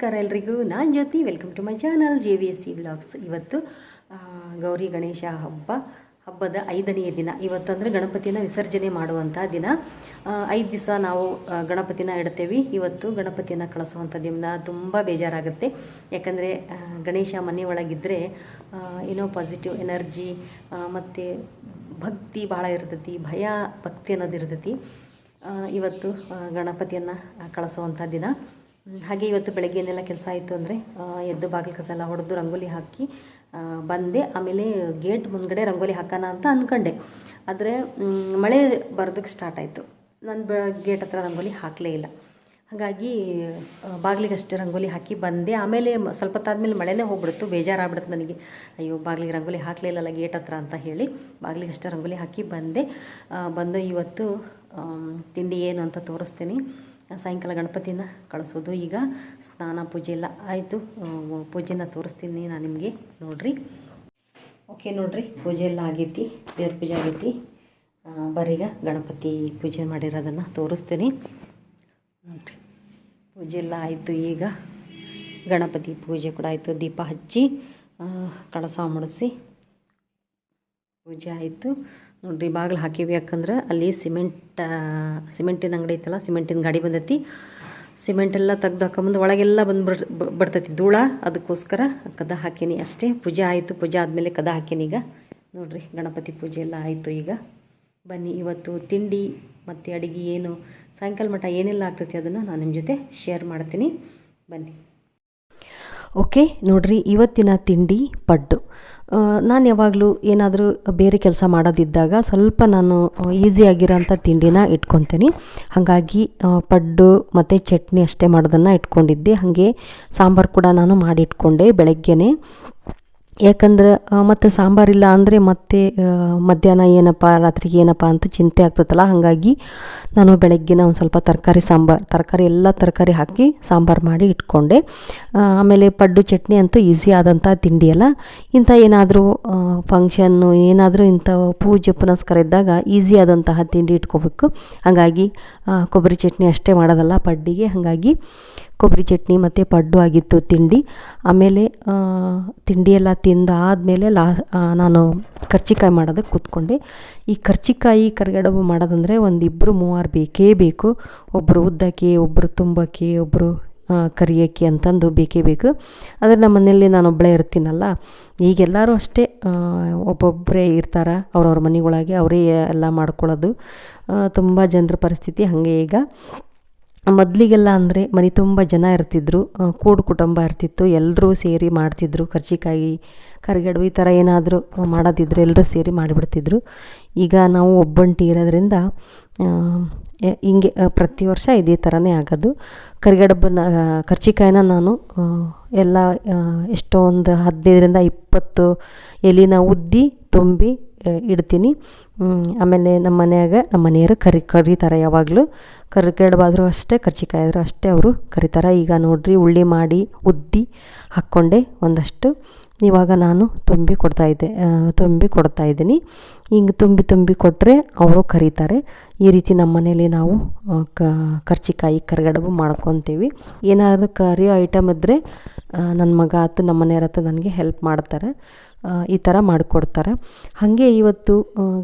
ನಮಸ್ಕಾರ ಎಲ್ರಿಗೂ. ನಾನು Jyothi welcome to my channel J V S C vlogs ಇವತ್ತು ಗೌರಿ ಗಣೇಶ ಹಬ್ಬ. ಹಬ್ಬದ ಐದನೆಯ ದಿನ. ಇವತ್ತು ಅಂದರೆ ಗಣಪತಿನ ವಿಸರ್ಜನೆ ಮಾಡುವಂಥ ದಿನ. ಐದು ದಿವಸ ನಾವು ಗಣಪತಿನ ಇಡ್ತೇವೆ. ಇವತ್ತು ಗಣಪತಿಯನ್ನು ಕಳಿಸುವಂಥ ದಿನ ತುಂಬ ಬೇಜಾರಾಗುತ್ತೆ. ಯಾಕಂದರೆ ಗಣೇಶ ಮನೆ ಒಳಗಿದ್ರೆ ಏನೋ ಪಾಸಿಟಿವ್ ಎನರ್ಜಿ ಮತ್ತು ಭಕ್ತಿ ಭಾಳ ಇರ್ತೈತಿ, ಭಯ, ಭಕ್ತಿ ಅನ್ನೋದು ಇರ್ತೈತಿ. ಇವತ್ತು ಗಣಪತಿಯನ್ನು ಕಳಿಸುವಂಥ ದಿನ. ಹಾಗೆ ಇವತ್ತು ಬೆಳಗ್ಗೆ ಏನೆಲ್ಲ ಕೆಲಸ ಆಯಿತು ಅಂದರೆ ಎದ್ದು ಬಾಗಿಲು ಕಸ ಎಲ್ಲ ಹೊಡೆದು ರಂಗೋಲಿ ಹಾಕಿ ಬಂದೆ. ಆಮೇಲೆ ಗೇಟ್ ಮುಂದ್ಗಡೆ ರಂಗೋಲಿ ಹಾಕೋಣ ಅಂತ ಅಂದ್ಕೊಂಡೆ ಆದರೆ ಮಳೆ ಬರೋದಕ್ಕೆ ಸ್ಟಾರ್ಟ್ ಆಯಿತು. ನಾನು ಬ, ಗೇಟ್ ಹತ್ರ ರಂಗೋಲಿ ಹಾಕಲೇ ಇಲ್ಲ. ಹಾಗಾಗಿ ಬಾಗಿಲಿಗೆ ಅಷ್ಟೇ ರಂಗೋಲಿ ಹಾಕಿ ಬಂದೆ. ಆಮೇಲೆ ಸ್ವಲ್ಪ ಹೊತ್ತಾದ್ಮೇಲೆ ಮಳೆನೇ ಹೋಗ್ಬಿಡ್ತು. ಬೇಜಾರಾಗ್ಬಿಡುತ್ತೆ ನನಗೆ. ಅಯ್ಯೋ, ಬಾಗಿಲಿಗೆ ರಂಗೋಲಿ ಹಾಕಲೇ ಇಲ್ಲಲ್ಲ ಗೇಟ್ ಹತ್ರ ಅಂತ ಹೇಳಿ ಬಾಗಿಲಿಗೆ ಅಷ್ಟೇ ರಂಗೋಲಿ ಹಾಕಿ ಬಂದೆ. ಬಂದು ಇವತ್ತು ತಿಂಡಿ ಏನು ಅಂತ ತೋರಿಸ್ತೀನಿ. ಸಾಯಂಕಾಲ ಗಣಪತಿನ ಕಳಿಸೋದು. ಈಗ ಸ್ನಾನ ಪೂಜೆ ಎಲ್ಲ ಆಯಿತು. ಪೂಜೆನ ತೋರಿಸ್ತೀನಿ ನಾನು ನಿಮಗೆ. ನೋಡ್ರಿ. ಓಕೆ, ನೋಡ್ರಿ. ಪೂಜೆ ಎಲ್ಲ ಆಗೈತಿ. ದೇವ್ರ ಪೂಜೆ ಆಗೈತಿ. ಬರೀಗ ಗಣಪತಿ ಪೂಜೆ ಮಾಡಿರೋದನ್ನು ತೋರಿಸ್ತೀನಿ. ನೋಡ್ರಿ. ಪೂಜೆ ಎಲ್ಲ ಆಯಿತು. ಈಗ ಗಣಪತಿ ಪೂಜೆ ಕೂಡ ಆಯಿತು. ದೀಪ ಹಚ್ಚಿ ಕಳಸ ಮುಡಿಸಿ ಪೂಜೆ ಆಯಿತು. ನೋಡ್ರಿ ಬಾಗಿಲು ಹಾಕಿವಿ ಯಾಕಂದ್ರೆ ಅಲ್ಲಿ ಸಿಮೆಂಟ್ ಸಿಮೆಂಟಿನ ಅಂಗಡಿ ಐತಲ್ಲ, ಸಿಮೆಂಟಿನ ಗಾಡಿ ಬಂದೈತಿ. ಸಿಮೆಂಟ್ ಎಲ್ಲ ತೆಗ್ದು ಹಾಕೊಂಬಂದು ಒಳಗೆಲ್ಲ ಬಂದು ಬಿಡ್ ಬಿಡ್ತೈತಿ ಧೂಳ. ಅದಕ್ಕೋಸ್ಕರ ಕದ ಹಾಕೀನಿ ಅಷ್ಟೇ. ಪೂಜೆ ಆಯಿತು, ಪೂಜೆ ಆದಮೇಲೆ ಕದ ಹಾಕೀನಿ ಈಗ. ನೋಡಿರಿ, ಗಣಪತಿ ಪೂಜೆ ಎಲ್ಲ ಆಯಿತು ಈಗ. ಬನ್ನಿ, ಇವತ್ತು ತಿಂಡಿ ಮತ್ತು ಅಡುಗೆ ಏನು, ಸಾಯಂಕಾಲ ಮಟ್ಟ ಏನೆಲ್ಲ ಆಗ್ತೈತಿ ಅದನ್ನು ನಾನು ನಿಮ್ಮ ಜೊತೆ ಶೇರ್ ಮಾಡ್ತೀನಿ. ಬನ್ನಿ. ಓಕೆ, ನೋಡ್ರಿ, ಇವತ್ತಿನ ತಿಂಡಿ ಪಡ್ಡು. ನಾನು ಯಾವಾಗಲೂ ಏನಾದರೂ ಬೇರೆ ಕೆಲಸ ಮಾಡೋದಿದ್ದಾಗ ಸ್ವಲ್ಪ ನಾನು ಈಸಿಯಾಗಿರೋಂಥ ತಿಂಡಿನ ಇಟ್ಕೊತೀನಿ. ಹಾಗಾಗಿ ಪಡ್ಡು ಮತ್ತು ಚಟ್ನಿ ಅಷ್ಟೇ ಮಾಡೋದನ್ನು ಇಟ್ಕೊಂಡಿದ್ದೆ. ಹಾಗೆ ಸಾಂಬಾರು ಕೂಡ ನಾನು ಮಾಡಿಟ್ಕೊಂಡೆ ಬೆಳಗ್ಗೆನೇ. ಯಾಕಂದ್ರೆ ಮತ್ತು ಸಾಂಬಾರಿಲ್ಲ ಅಂದರೆ ಮತ್ತೆ ಮಧ್ಯಾಹ್ನ ಏನಪ್ಪ, ರಾತ್ರಿಗೆ ಏನಪ್ಪ ಅಂತ ಚಿಂತೆ ಆಗ್ತದಲ್ಲ ಹಾಗಾಗಿ ನಾನು ಬೆಳಗ್ಗೆನ ಒಂದು ಸ್ವಲ್ಪ ತರಕಾರಿ ಸಾಂಬಾರು, ತರಕಾರಿ, ಎಲ್ಲ ತರಕಾರಿ ಹಾಕಿ ಸಾಂಬಾರು ಮಾಡಿ ಇಟ್ಕೊಂಡೆ. ಆಮೇಲೆ ಪಡ್ಡು ಚಟ್ನಿ ಅಂತೂ ಈಸಿ ಆದಂಥ ತಿಂಡಿ ಅಲ್ಲ. ಇಂಥ ಏನಾದರೂ ಫಂಕ್ಷನ್ನು ಏನಾದರೂ ಇಂಥ ಪೂಜೆ, ಪುನಸ್ಕಾರ ಇದ್ದಾಗ ಈಸಿ ಆದಂತಹ ತಿಂಡಿ ಇಟ್ಕೋಬೇಕು. ಹಾಗಾಗಿ ಕೊಬ್ಬರಿ ಚಟ್ನಿ ಅಷ್ಟೇ ಮಾಡೋದಲ್ಲ ಪಡ್ಡಿಗೆ. ಹಾಗಾಗಿ ಕೊಬ್ಬರಿ ಚಟ್ನಿ ಮತ್ತು ಪಡ್ಡು ಆಗಿತ್ತು ತಿಂಡಿ. ಆಮೇಲೆ ತಿಂಡಿ ಎಲ್ಲ ತಿಂದು ಆದಮೇಲೆ ಲಾ ನಾನು ಕರ್ಚಿಕಾಯಿ ಮಾಡೋದಕ್ಕೆ ಕೂತ್ಕೊಂಡೆ. ಈ ಕರ್ಚಿಕಾಯಿ ಕರಿಗಡುಬು ಮಾಡೋದಂದರೆ ಒಂದು ಇಬ್ಬರು ಮೂವರು ಬೇಕೇ ಬೇಕು. ಒಬ್ಬರು ಉದ್ದಕ್ಕೆ ಒಬ್ಬರು ತುಂಬಕ್ಕೆ ಒಬ್ಬರು ಕರಿಯೋಕ್ಕೆ ಅಂತಂದು ಬೇಕೇ ಬೇಕು. ಆದರೆ ನಮ್ಮ ಮನೆಯಲ್ಲಿ ನಾನು ಒಬ್ಬಳೇ ಇರ್ತೀನಲ್ಲ, ಈಗೆಲ್ಲರೂ ಅಷ್ಟೇ ಒಬ್ಬೊಬ್ಬರೇ ಇರ್ತಾರೆ ಅವ್ರವ್ರ ಮನೆಗೊಳಗೆ, ಅವರೇ ಎಲ್ಲ ಮಾಡ್ಕೊಳ್ಳೋದು. ತುಂಬ ಜನರ ಪರಿಸ್ಥಿತಿ ಹಾಗೆ ಈಗ. ಮೊದಲಿಗೆಲ್ಲ ಅಂದರೆ ಮನೆ ತುಂಬ ಜನ ಇರ್ತಿದ್ರು ಕೂಡು ಕುಟುಂಬ ಇರ್ತಿತ್ತು ಎಲ್ಲರೂ ಸೇರಿ ಮಾಡ್ತಿದ್ರು, ಕರ್ಜಿಕಾಯಿ ಕರಿಗಡುಬು ಈ ಥರ ಏನಾದರೂ ಮಾಡೋದಿದ್ರೆ ಎಲ್ಲರೂ ಸೇರಿ ಮಾಡಿಬಿಡ್ತಿದ್ರು. ಈಗ ನಾವು ಒಬ್ಬಂಟಿ ಇರೋದ್ರಿಂದ ಹಿಂಗೆ ಪ್ರತಿ ವರ್ಷ ಇದೇ ಥರನೇ ಆಗೋದು. ಕರಿಗಡುಬನ್ನ ಕರ್ಜಿಕಾಯಿನ ನಾನು ಎಲ್ಲ ಎಷ್ಟೊಂದು ಹದಿನೈದರಿಂದ ಇಪ್ಪತ್ತು ಎಲಿನ ಉದ್ದಿ, ತುಂಬಿ ಇಡ್ತೀನಿ. ಆಮೇಲೆ ನಮ್ಮ ಮನೆಯಾಗ ನಮ್ಮ ಮನೆಯವರು ಕರಿ, ಕರೀತಾರೆ ಯಾವಾಗಲೂ. ಕರಿಗಡುಬಾದರೂ ಅಷ್ಟೇ, ಕರ್ಜಿಕಾಯಿ ಆದರೂ ಅಷ್ಟೇ ಅವರು ಕರಿತಾರೆ. ಈಗ ನೋಡಿರಿ, ಉಳ್ಳಿ ಮಾಡಿ, ಉದ್ದಿ ಹಾಕ್ಕೊಂಡೆ ಒಂದಷ್ಟು. ಇವಾಗ ನಾನು ತುಂಬಿ ಕೊಡ್ತಾಯಿದ್ದೆ ಇದ್ದೆ ತುಂಬಿ ಕೊಡ್ತಾಯಿದ್ದೀನಿ ಹಿಂಗೆ ತುಂಬಿ ತುಂಬಿ ಕೊಟ್ಟರೆ ಅವರು ಕರೀತಾರೆ. ಈ ರೀತಿ ನಮ್ಮ ಮನೇಲಿ ನಾವು ಕ, ಕರ್ಚಿಕಾಯಿ, ಕರಿಗಡಬು ಮಾಡ್ಕೊತೀವಿ. ಏನಾದರೂ ಕರಿಯೋ ಐಟಮ್ ಇದ್ದರೆ ನನ್ನ ಮಗ ಆತು, ನಮ್ಮ ಮನೆಯವ್ರ ಹತ್ರ ನನಗೆ ಹೆಲ್ಪ್ ಮಾಡ್ತಾರೆ. ಈ ಥರ ಮಾಡಿಕೊಡ್ತಾರೆ. ಹಾಗೆ ಇವತ್ತು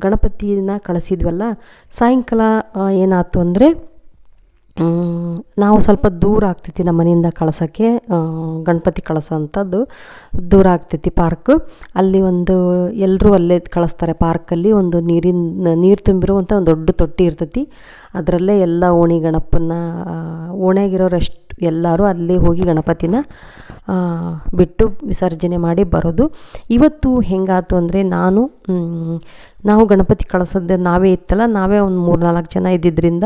ಗಣಪತಿನ ಕಳಿಸಿದ್ವಲ್ಲ, ಸಾಯಂಕಾಲ ಏನಾಯ್ತು ಅಂದರೆ ನಾವು ಸ್ವಲ್ಪ ದೂರ ಆಗ್ತೈತಿ ನಮ್ಮ ಮನೆಯಿಂದ ಕಳ್ಸೋಕ್ಕೆ ಗಣಪತಿ ಕಳಸ ಅಂಥದ್ದು ದೂರ ಆಗ್ತೈತಿ ಪಾರ್ಕ್. ಅಲ್ಲಿ ಒಂದು ಎಲ್ಲರೂ ಅಲ್ಲೇ ಕಳಿಸ್ತಾರೆ ಪಾರ್ಕಲ್ಲಿ ಒಂದು ನೀರಿನ, ನೀರು ತುಂಬಿರುವಂಥ ಒಂದು ದೊಡ್ಡ ತೊಟ್ಟಿ ಇರ್ತೈತಿ. ಅದರಲ್ಲೇ ಎಲ್ಲ ಓಣಿ ಗಣಪನ ಓಣ್ಯಾಗಿರೋರೆಷ್ಟು ಎಲ್ಲರೂ ಅಲ್ಲಿ ಹೋಗಿ ಗಣಪತಿನ ಬಿಟ್ಟು ವಿಸರ್ಜನೆ ಮಾಡಿ ಬರೋದು. ಇವತ್ತು ಹೆಂಗಾಯ್ತು ಅಂದರೆ ನಾನು ನಾವು ಗಣಪತಿ ಕಳಿಸೋದು ನಾವೇ ಇತ್ತಲ್ಲ, ನಾವೇ ಒಂದು ಮೂರು ನಾಲ್ಕು ಜನ ಇದ್ದಿದ್ದರಿಂದ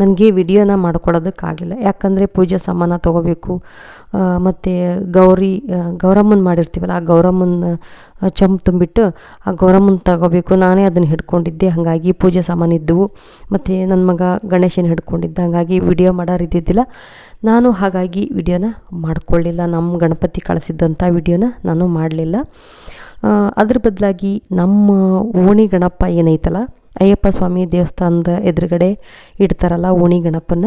ನನಗೆ ವಿಡಿಯೋನ ಮಾಡ್ಕೊಳ್ಳೋದಕ್ಕಾಗಿಲ್ಲ ಯಾಕಂದರೆ ಪೂಜೆ ಸಾಮಾನು ತೊಗೋಬೇಕು ಮತ್ತು ಗೌರಿ ಗೌರಮ್ಮನ ಮಾಡಿರ್ತೀವಲ್ಲ, ಆ ಗೌರಮ್ಮನ ಚಂಪ್ ತುಂಬಿಟ್ಟು ಆ ಗೌರಮ್ಮನ ತಗೋಬೇಕು. ನಾನೇ ಅದನ್ನು ಹಿಡ್ಕೊಂಡಿದ್ದೆ, ಹಾಗಾಗಿ ಪೂಜೆ ಸಾಮಾನು ಇದ್ದವು. ಮತ್ತು ನನ್ನ ಮಗ ಗಣೇಶನ ಹಿಡ್ಕೊಂಡಿದ್ದ, ಹಾಗಾಗಿ ವಿಡಿಯೋ ಮಾಡೋರಿದ್ದಿದ್ದಿಲ್ಲ ನಾನು ಹಾಗಾಗಿ ವಿಡಿಯೋನ ಮಾಡಿಕೊಳ್ಳಿಲ್ಲ ನಮ್ಮ ಗಣಪತಿ ಕಳಿಸಿದ್ದಂಥ ವಿಡಿಯೋನ ನಾನು ಮಾಡಲಿಲ್ಲ. ಅದ್ರ ಬದಲಾಗಿ ನಮ್ಮ ಓಣಿ ಗಣಪ ಏನೈತಲ್ಲ ಅಯ್ಯಪ್ಪ ಸ್ವಾಮಿ ದೇವಸ್ಥಾನದ ಎದುರುಗಡೆ ಇಡ್ತಾರಲ್ಲ ಓಣಿ ಗಣಪನ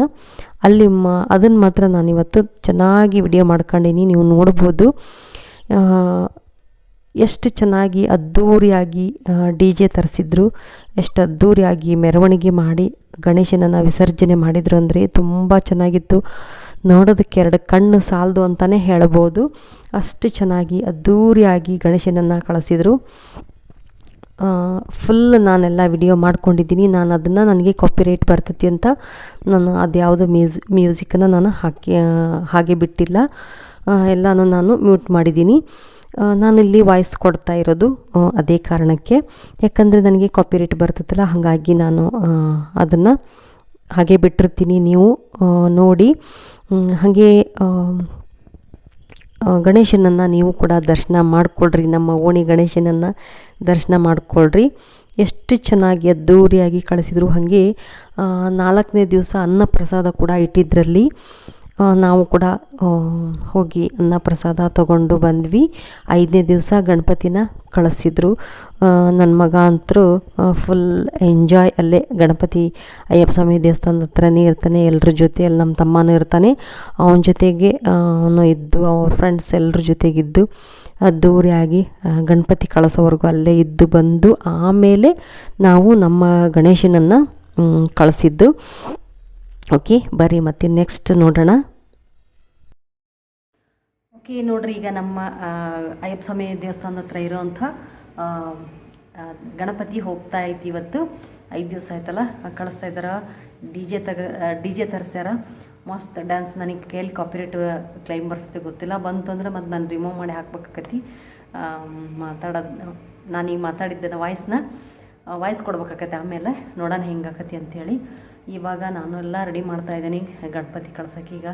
ಅಲ್ಲಿ ಮ ಅದನ್ನು ಮಾತ್ರ ನಾನಿವತ್ತು ಚೆನ್ನಾಗಿ ವಿಡಿಯೋ ಮಾಡ್ಕೊಂಡೀನಿ, ನೀವು ನೋಡ್ಬೋದು. ಎಷ್ಟು ಚೆನ್ನಾಗಿ ಅದ್ಧೂರಿಯಾಗಿ ಡಿ ಜೆ ತರಿಸಿದ್ರು, ಎಷ್ಟು ಅದ್ಧೂರಿಯಾಗಿ ಮೆರವಣಿಗೆ ಮಾಡಿ ಗಣೇಶನನ್ನು ವಿಸರ್ಜನೆ ಮಾಡಿದರು ಅಂದರೆ ತುಂಬ ಚೆನ್ನಾಗಿತ್ತು. ನೋಡೋದಕ್ಕೆ ಎರಡು ಕಣ್ಣು ಸಾಲದು ಅಂತಲೇ ಹೇಳ್ಬೋದು. ಅಷ್ಟು ಚೆನ್ನಾಗಿ ಅದ್ಧೂರಿಯಾಗಿ ಗಣೇಶನನ್ನು ಕಳಿಸಿದ್ರು. ಫುಲ್ ನಾನೆಲ್ಲ ವಿಡಿಯೋ ಮಾಡ್ಕೊಂಡಿದ್ದೀನಿ. ನಾನು ಅದನ್ನು ನನಗೆ ಕಾಪಿರೈಟ್ ಬರ್ತೈತಿ ಅಂತ ನಾನು ಅದ್ಯಾವುದು ಮ್ಯೂಸ್ ಮ್ಯೂಸಿಕನ್ನು ನಾನು ಹಾಕಿ ಹಾಗೆ ಬಿಟ್ಟಿಲ್ಲ. ಎಲ್ಲನೂ ನಾನು ಮ್ಯೂಟ್ ಮಾಡಿದ್ದೀನಿ. ನಾನಿಲ್ಲಿ ವಾಯ್ಸ್ ಕೊಡ್ತಾ ಇರೋದು ಅದೇ ಕಾರಣಕ್ಕೆ. ಯಾಕಂದರೆ ನನಗೆ ಕಾಪಿರೈಟ್ ಬರ್ತೈತಲ್ಲ, ಹಾಗಾಗಿ ನಾನು ಅದನ್ನು ಹಾಗೆ ಬಿಟ್ಟಿರ್ತೀನಿ ನೀವು ನೋಡಿ. ಹಾಗೆ ಗಣೇಶನನ್ನು ನೀವು ಕೂಡ ದರ್ಶನ ಮಾಡಿಕೊಳ್ರಿ ನಮ್ಮ ಓಣಿ ಗಣೇಶನನ್ನು ದರ್ಶನ ಮಾಡಿಕೊಳ್ರಿ. ಎಷ್ಟು ಚೆನ್ನಾಗಿ ಅದ್ದೂರಿಯಾಗಿ ಕಳಿಸಿದ್ರು. ಹಾಗೆ ನಾಲ್ಕನೇ ದಿವಸ ಅನ್ನ ಪ್ರಸಾದ ಕೂಡ ಇಟ್ಟಿದ್ರಲ್ಲಿ. ಆ, ನಾವು ಕೂಡ ಹೋಗಿ ಅನ್ನ ಪ್ರಸಾದ ತಗೊಂಡು ಬಂದ್ವಿ. ಐದನೇ ದಿವಸ ಗಣಪತಿನ ಕಳಿಸಿದ್ರು. ನನ್ನ ಮಗ ಅಂತರೂ ಫುಲ್ ಎಂಜಾಯ್ ಅಲ್ಲೇ ಗಣಪತಿ ಅಯ್ಯಪ್ಪ ಸ್ವಾಮಿ ದೇವಸ್ಥಾನದ ಹತ್ರನೇ ಇರ್ತಾನೆ ಎಲ್ಲರ ಜೊತೆ ಅಲ್ಲಿ ನಮ್ಮ ತಮ್ಮನೂ ಇರ್ತಾನೆ. ಅವನ ಜೊತೆಗೆ ಅವನು ಇದ್ದು, ಅವ್ರ ಫ್ರೆಂಡ್ಸ್ ಎಲ್ಲರ ಜೊತೆಗಿದ್ದು, ಅದ್ದೂರಿಯಾಗಿ ಗಣಪತಿ ಕಳಿಸೋವರೆಗೂ ಅಲ್ಲೇ ಇದ್ದು ಬಂದು, ಆಮೇಲೆ ನಾವು ನಮ್ಮ ಗಣೇಶನನ್ನು ಕಳಿಸಿದ್ದು. ಓಕೆ ಬರ್ರಿ ಮತ್ತೆ ನೆಕ್ಸ್ಟ್ ನೋಡೋಣ. ಓಕೆ ನೋಡ್ರಿ, ಈಗ ನಮ್ಮ ಅಯ್ಯಪ್ಪ ಸ್ವಾಮಿ ದೇವಸ್ಥಾನದ ಹತ್ರ ಇರೋವಂಥ ಗಣಪತಿ ಹೋಗ್ತಾ ಐತಿ ಇವತ್ತು. ಐದು ದಿವಸ ಆಯ್ತಲ್ಲ ಕಳಿಸ್ತಾ ಇದ್ದಾರೆ? ಡಿ ಜೆ ತಗ ಡಿ ಜೆ ತರಿಸ್ಯಾರ? ಮಸ್ತ್ ಡ್ಯಾನ್ಸ್ ನನಗೆ ಕೈಯಲ್ಲಿ ಕಾಪಿರೇಟ್ ಕ್ಲೈಮ್ ಬರ್ತೈತೆ ಗೊತ್ತಿಲ್ಲ. ಬಂತು ಅಂದ್ರೆ ಮತ್ತು ನಾನು ರಿಮೂವ್ ಮಾಡಿ ಹಾಕ್ಬೇಕಾಕತಿ. ಮಾತಾಡೋದು ನಾನೀಗ ಮಾತಾಡಿದ್ದೇನೆ ವಾಯ್ಸ್ನ ವಾಯ್ಸ್ ಕೊಡ್ಬೇಕಾಕತ್ತೆ ಆಮೇಲೆ. ನೋಡೋಣ ಹೆಂಗಾಕತಿ ಅಂಥೇಳಿ ಇವಾಗ ನಾನು ಎಲ್ಲ ರೆಡಿ ಮಾಡ್ತಾ ಇದ್ದೀನಿ. ಗಣಪತಿ ಕಳ್ಸೋಕೆ ಈಗ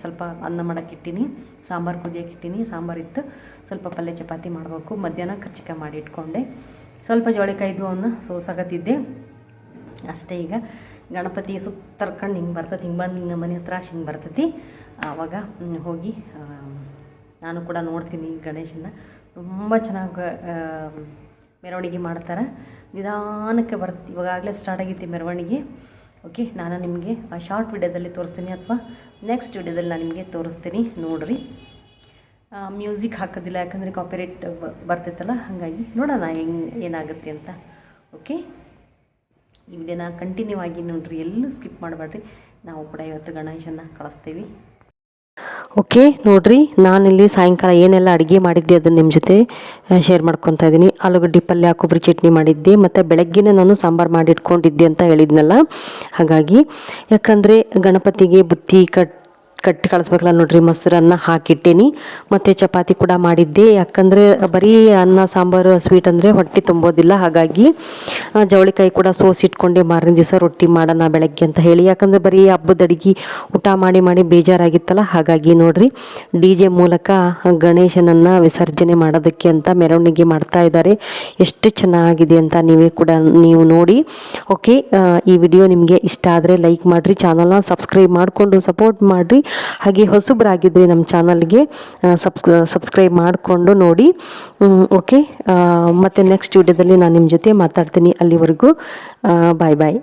ಸ್ವಲ್ಪ ಅನ್ನ ಮಾಡೋಕೆ ಇಟ್ಟೀನಿ, ಸಾಂಬಾರು ಕುದಿಯೋಕೆ ಇಟ್ಟೀನಿ, ಸಾಂಬಾರು ಇತ್ತು. ಸ್ವಲ್ಪ ಪಲ್ಯ ಚಪಾತಿ ಮಾಡಬೇಕು. ಮಧ್ಯಾಹ್ನ ಕಚ್ಚಿಕ ಮಾಡಿ ಇಟ್ಕೊಂಡೆ. ಸ್ವಲ್ಪ ಜೋಳಿಕಾಯ್ದು ಅವನ್ನ ಸೋಸಾಗತ್ತಿದ್ದೆ. ಅಷ್ಟೇ ಈಗ ಗಣಪತಿ ಸುತ್ತರ್ಕೊಂಡು ಹಿಂಗೆ ಬರ್ತೈತಿ, ಹಿಂಗೆ ಬಂದು ನಮ್ಮ ಮನೆ ಹತ್ರ ಹಿಂಗೆ ಬರ್ತೈತಿ. ಆವಾಗ ಹೋಗಿ ನಾನು ಕೂಡ ನೋಡ್ತೀನಿ ಗಣೇಶನ ತುಂಬ ಚೆನ್ನಾಗಿ ಮೆರವಣಿಗೆ ಮಾಡ್ತಾರೆ. ನಿಧಾನಕ್ಕೆ ಬರ್ತೈತಿ ಇವಾಗಲೇ ಸ್ಟಾರ್ಟ್ ಆಗೈತಿ ಮೆರವಣಿಗೆ. ಓಕೆ ನಾನು ನಿಮಗೆ ಆ ಶಾರ್ಟ್ ವಿಡಿಯೋದಲ್ಲಿ ತೋರಿಸ್ತೀನಿ ಅಥವಾ ನೆಕ್ಸ್ಟ್ ವಿಡಿಯೋದಲ್ಲಿ ನಾನು ನಿಮಗೆ ತೋರಿಸ್ತೀನಿ ನೋಡಿರಿ. ಮ್ಯೂಸಿಕ್ ಹಾಕೋದಿಲ್ಲ, ಯಾಕಂದರೆ ಕಾಪಿರೇಟ್ ಬರ್ತೈತಲ್ಲ, ಹಾಗಾಗಿ ನೋಡೋಣ ಹೆಂಗೆ, ಏನಾಗುತ್ತೆ ಅಂತ. ಓಕೆ ಈ ವಿಡಿಯೋನ ಕಂಟಿನ್ಯೂ ಆಗಿ ನೋಡಿರಿ, ಎಲ್ಲೂ ಸ್ಕಿಪ್ ಮಾಡಬೇಡ್ರಿ. ನಾವು ಕೂಡ ಇವತ್ತು ಗಣೇಶನ ಕಳಿಸ್ತೀವಿ. ಓಕೆ, ನೋಡ್ರಿ, ನಾನಿಲ್ಲಿ ಸಾಯಂಕಾಲ ಏನೆಲ್ಲ ಅಡುಗೆ ಮಾಡಿದ್ದೆ ಅದನ್ನು ನಿಮ್ಮ ಜೊತೆ ಶೇರ್ ಮಾಡ್ಕೊತಾ ಇದ್ದೀನಿ ಆಲೂಗಡ್ಡೆ ಪಲ್ಯ ಕೊಬ್ಬರಿ ಚಟ್ನಿ ಮಾಡಿದ್ದೆ, ಮತ್ತು ಬೆಳಗ್ಗೆನೇ ನಾನು ಸಾಂಬಾರು ಮಾಡಿಟ್ಕೊಂಡಿದ್ದೆ ಅಂತ ಹೇಳಿದ್ನಲ್ಲ, ಹಾಗಾಗಿ, ಯಾಕಂದರೆ ಗಣಪತಿಗೆ ಬುತ್ತಿ, ಕಟ್ ಕಟ್ಟಿ ಕಳಿಸ್ಬೇಕಲ್ಲ ನೋಡ್ರಿ, ಮೊಸರನ್ನ ಹಾಕಿಟ್ಟೇನಿ. ಮತ್ತು ಚಪಾತಿ ಕೂಡ ಮಾಡಿದ್ದೆ. ಯಾಕಂದರೆ ಬರೀ ಅನ್ನ, ಸಾಂಬಾರು ಸ್ವೀಟ್ ಅಂದರೆ ಹೊಟ್ಟೆ ತುಂಬೋದಿಲ್ಲ. ಹಾಗಾಗಿ ಜವಳಿಕಾಯಿ ಕೂಡ ಸೋಸಿಟ್ಕೊಂಡೆ ಮಾರನೇ ದಿವಸ ರೊಟ್ಟಿ ಮಾಡೋಣ ಬೆಳಗ್ಗೆ ಅಂತ ಹೇಳಿ. ಯಾಕಂದರೆ ಬರೀ ಹಬ್ಬದ ಅಡುಗೆ ಊಟ ಮಾಡಿ ಮಾಡಿ ಬೇಜಾರಾಗಿತ್ತಲ್ಲ. ಹಾಗಾಗಿ ನೋಡ್ರಿ, ಡಿ ಜೆ ಮೂಲಕ ಗಣೇಶನನ್ನು ವಿಸರ್ಜನೆ ಮಾಡೋದಕ್ಕೆ ಅಂತ ಮೆರವಣಿಗೆ ಮಾಡ್ತಾ ಇದ್ದಾರೆ. ಎಷ್ಟು ಚೆನ್ನಾಗಿದೆ ಅಂತ ನೀವೇ ಕೂಡ ನೀವು ನೋಡಿ. ಓಕೆ ಈ ವಿಡಿಯೋ ನಿಮಗೆ ಇಷ್ಟ ಆದರೆ ಲೈಕ್ ಮಾಡಿರಿ. ಚಾನಲ್ನ ಸಬ್ಸ್ಕ್ರೈಬ್ ಮಾಡಿಕೊಂಡು ಸಪೋರ್ಟ್ ಮಾಡಿರಿ. ಹಾಗೆ ಹೊಸಬ್ರಾಗಿದ್ದರೆ ನಮ್ಮ ಚಾನಲ್ಗೆ ಸಬ್ಸ್ ಸಬ್ಸ್ಕ್ರೈಬ್ ಮಾಡಿಕೊಂಡು ನೋಡಿ. ಓಕೆ ಮತ್ತು ನೆಕ್ಸ್ಟ್ ವಿಡಿಯೋದಲ್ಲಿ ನಾನು ನಿಮ್ಮ ಜೊತೆ ಮಾತಾಡ್ತೀನಿ ಅಲ್ಲಿವರೆಗೂ. ಬಾಯ್ ಬಾಯ್